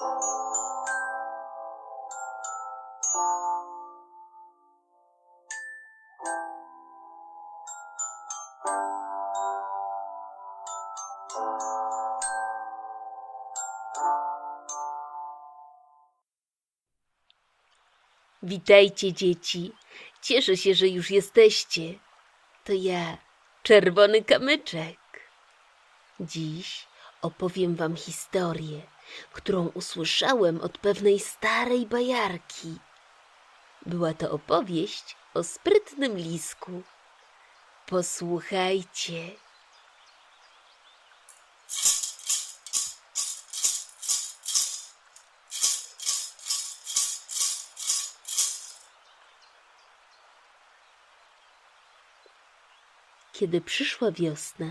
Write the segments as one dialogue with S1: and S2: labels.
S1: Witajcie, dzieci. Cieszę się, że już jesteście. To ja, czerwony kamyczek. Dziś opowiem wam historię, którą usłyszałem od pewnej starej bajarki. Była to opowieść o sprytnym lisku. Posłuchajcie. Kiedy przyszła wiosna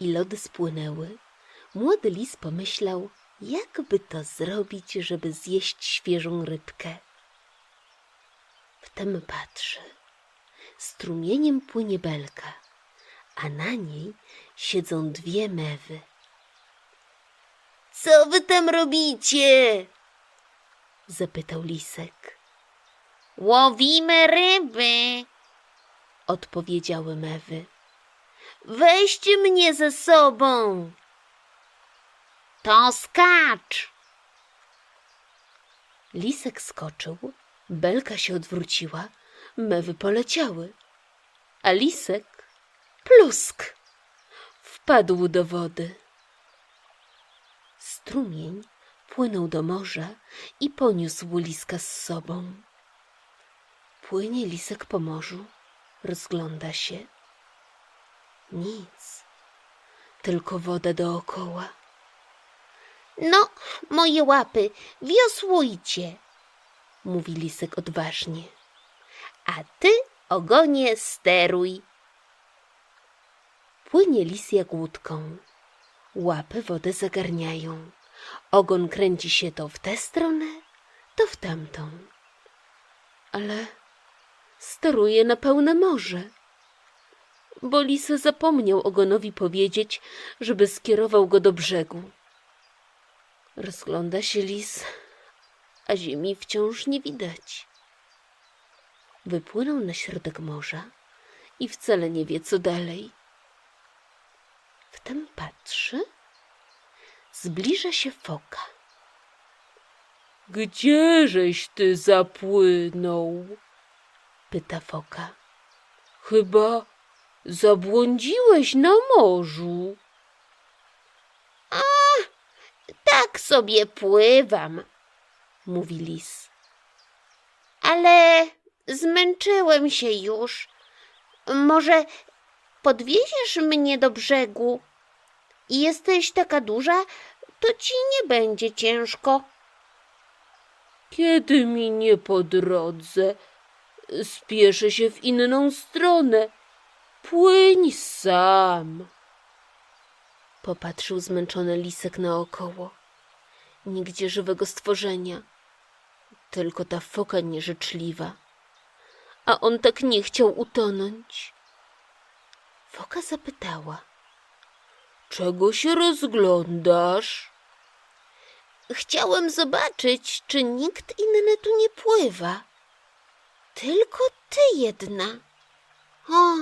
S1: i lody spłynęły, młody lis pomyślał, jakby to zrobić, żeby zjeść świeżą rybkę. Wtem patrzy. Strumieniem płynie belka, a na niej siedzą dwie mewy. Co wy tam robicie? zapytał lisek.
S2: Łowimy ryby.
S1: Odpowiedziały mewy. Weźcie mnie ze sobą.
S2: To skacz.
S1: Lisek skoczył, belka się odwróciła, mewy poleciały, a lisek plusk wpadł do wody. Strumień płynął do morza i poniósł liska z sobą. Płynie lisek po morzu, rozgląda się. Nic, tylko woda dookoła.
S2: No, moje łapy, wiosłujcie.
S1: Mówi lisek odważnie.
S2: A ty, ogonie, steruj.
S1: Płynie lis jak łódką. Łapy wodę zagarniają. Ogon kręci się to w tę stronę, to w tamtą. Ale steruje na pełne morze. Bo lis zapomniał ogonowi powiedzieć, żeby skierował go do brzegu. Rozgląda się lis, a ziemi wciąż nie widać. Wypłynął na środek morza i wcale nie wie, co dalej. Wtem patrzy, zbliża się foka. Gdzieżeś ty zapłynął? pyta foka. Chyba zabłądziłeś na morzu.
S2: Tak sobie pływam,
S1: Mówi lis.
S2: ale zmęczyłem się już. Może podwieziesz mnie do brzegu? Jesteś taka duża, to ci nie będzie ciężko.
S1: Kiedy mi nie po drodze, spieszę się w inną stronę. Płyń sam. Popatrzył zmęczony lisek naokoło. Nigdzie żywego stworzenia, tylko ta foka nieżyczliwa. A on tak nie chciał utonąć. Foka zapytała: Czego się rozglądasz? Chciałem zobaczyć, czy nikt inny tu nie pływa. Tylko ty jedna.
S2: O,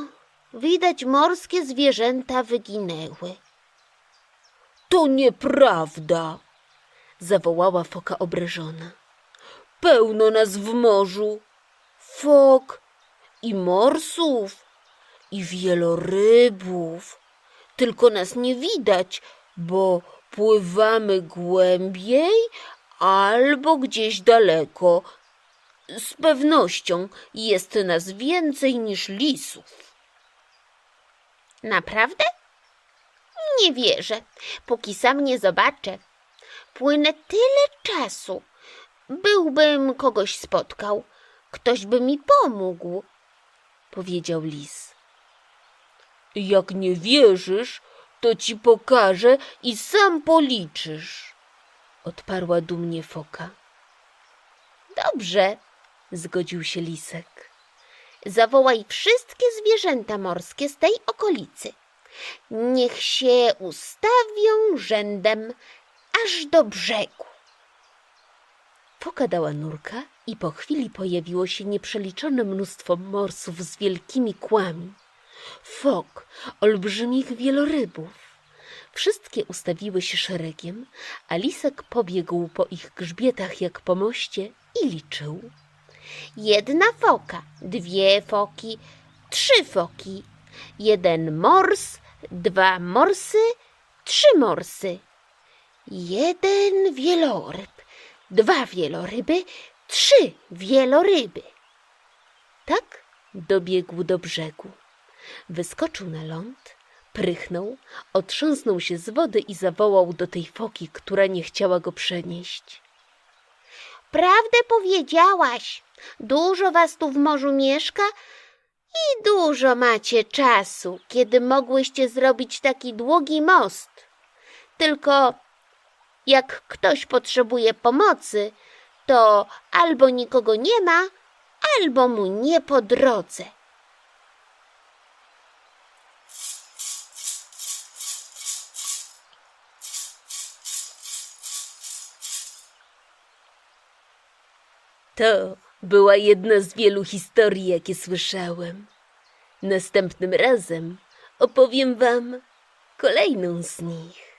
S2: widać morskie zwierzęta wyginęły.
S1: To nieprawda, zawołała foka obrażona. Pełno nas w morzu. Fok i morsów i wielorybów. Tylko nas nie widać, bo pływamy głębiej albo gdzieś daleko. Z pewnością jest nas więcej niż lisów.
S2: Naprawdę? Nie wierzę, póki sam nie zobaczę. Płynę tyle czasu. Byłbym kogoś spotkał, ktoś by mi pomógł.
S1: powiedział lis. Jak nie wierzysz, to ci pokażę i sam policzysz, odparła dumnie foka.
S2: Dobrze,
S1: Zgodził się lisek.
S2: zawołaj wszystkie zwierzęta morskie z tej okolicy. Niech się ustawią rzędem aż do brzegu.
S1: Foka dała nurka i po chwili pojawiło się nieprzeliczone mnóstwo morsów z wielkimi kłami. Fok, olbrzymich wielorybów. Wszystkie ustawiły się szeregiem, a lisek pobiegł po ich grzbietach jak po moście i liczył.
S2: Jedna foka, dwie foki, trzy foki, jeden mors, dwa morsy, trzy morsy, jeden wieloryb, dwa wieloryby, trzy wieloryby.
S1: Tak dobiegł do brzegu. Wyskoczył na ląd, prychnął, otrząsnął się z wody i zawołał do tej foki, która nie chciała go przenieść.
S2: Prawdę powiedziałaś. Dużo was tu w morzu mieszka i dużo macie czasu, kiedy mogłyście zrobić taki długi most. Tylko jak ktoś potrzebuje pomocy, to albo nikogo nie ma, albo mu nie po drodze.
S1: To była jedna z wielu historii, jakie słyszałem. Następnym razem opowiem wam kolejną z nich.